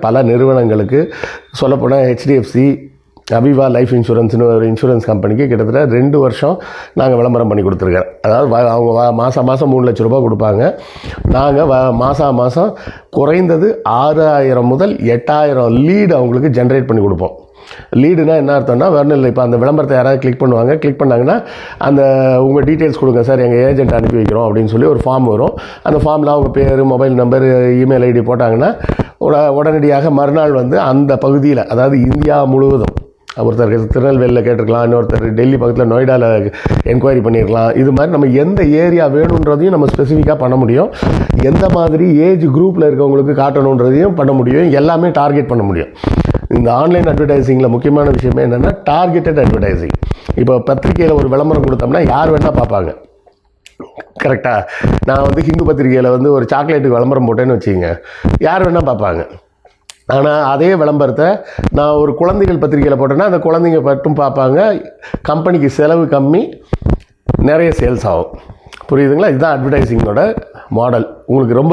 பல நிறுவனங்களுக்கு சொல்லப்போனால் ஹெச்டிஎஃப்சி அவிவா லைஃப் இன்சூரன்ஸ்னு ஒரு இன்சூரன்ஸ் கம்பெனிக்கு கிட்டத்தட்ட ரெண்டு வருஷம் நாங்கள் விளம்பரம் பண்ணி கொடுத்துருக்கேன் அதாவது அவங்க மாதம் மாதம் மூணு லட்ச ரூபா கொடுப்பாங்க. நாங்கள் வ மாதம் மாதம் குறைந்தது ஆறாயிரம் முதல் எட்டாயிரம் லீடு அவங்களுக்கு ஜென்ரேட் பண்ணி கொடுப்போம். லீடுனா என்ன அர்த்தம்னா வரணும் இப்போ அந்த விளம்பரத்தை யாராவது கிளிக் பண்ணுவாங்க. கிளிக் பண்ணாங்கன்னா அந்த உங்கள் டீட்டெயில்ஸ் கொடுங்க சார் எங்கள் ஏஜென்ட் அனுப்பி வைக்கிறோம் அப்படின்னு சொல்லி ஒரு ஃபார்ம் வரும். அந்த ஃபார்மில் அவங்க பேர் மொபைல் நம்பர் இமெயில் ஐடி போட்டாங்கன்னா உட- உடனடியாக மறுநாள் வந்து அந்த பகுதியில் அதாவது இந்தியா முழுவதும் ஒருத்தர் திருநெல்வேலியில் கேட்டிருக்கலாம் இன்னொருத்தர் டெல்லி பக்கத்தில் நொய்டாவில் என்கொயரி பண்ணியிருக்கலாம் இது மாதிரி நம்ம எந்த ஏரியா வேணுன்றதையும் நம்ம ஸ்பெசிஃபிக்காக பண்ண முடியும். எந்த மாதிரி ஏஜ் குரூப்பில் இருக்கவங்களுக்கு காட்டணுன்றதையும் பண்ண முடியும். எல்லாமே டார்கெட் பண்ண முடியும். இந்த ஆன்லைன் அட்வர்டைஸிங்கில் முக்கியமான விஷயமே என்னென்னா டார்கெட்டட் அட்வர்டைஸிங் இப்போ பத்திரிக்கையில் ஒரு விளம்பரம் கொடுத்தோம்னா யார் வேணால் பார்ப்பாங்க. கரெக்டாக நான் வந்து ஹிந்து பத்திரிகையில் வந்து ஒரு சாக்லேட்டுக்கு விளம்பரம் போட்டேன்னு வச்சுக்கோங்க. யார் வேணால் பார்ப்பாங்க. ஆனால் அதே விளம்பரத்தை நான் ஒரு குழந்தைகள் பத்திரிக்கையில் போட்டேன்னா அந்த குழந்தைங்க மட்டும் பார்ப்பாங்க. கம்பெனிக்கு செலவு கம்மி நிறைய சேல்ஸ் ஆகும். புரியுதுங்களா? இதுதான் அட்வர்டைஸிங்கோட மாடல் உங்களுக்கு ரொம்ப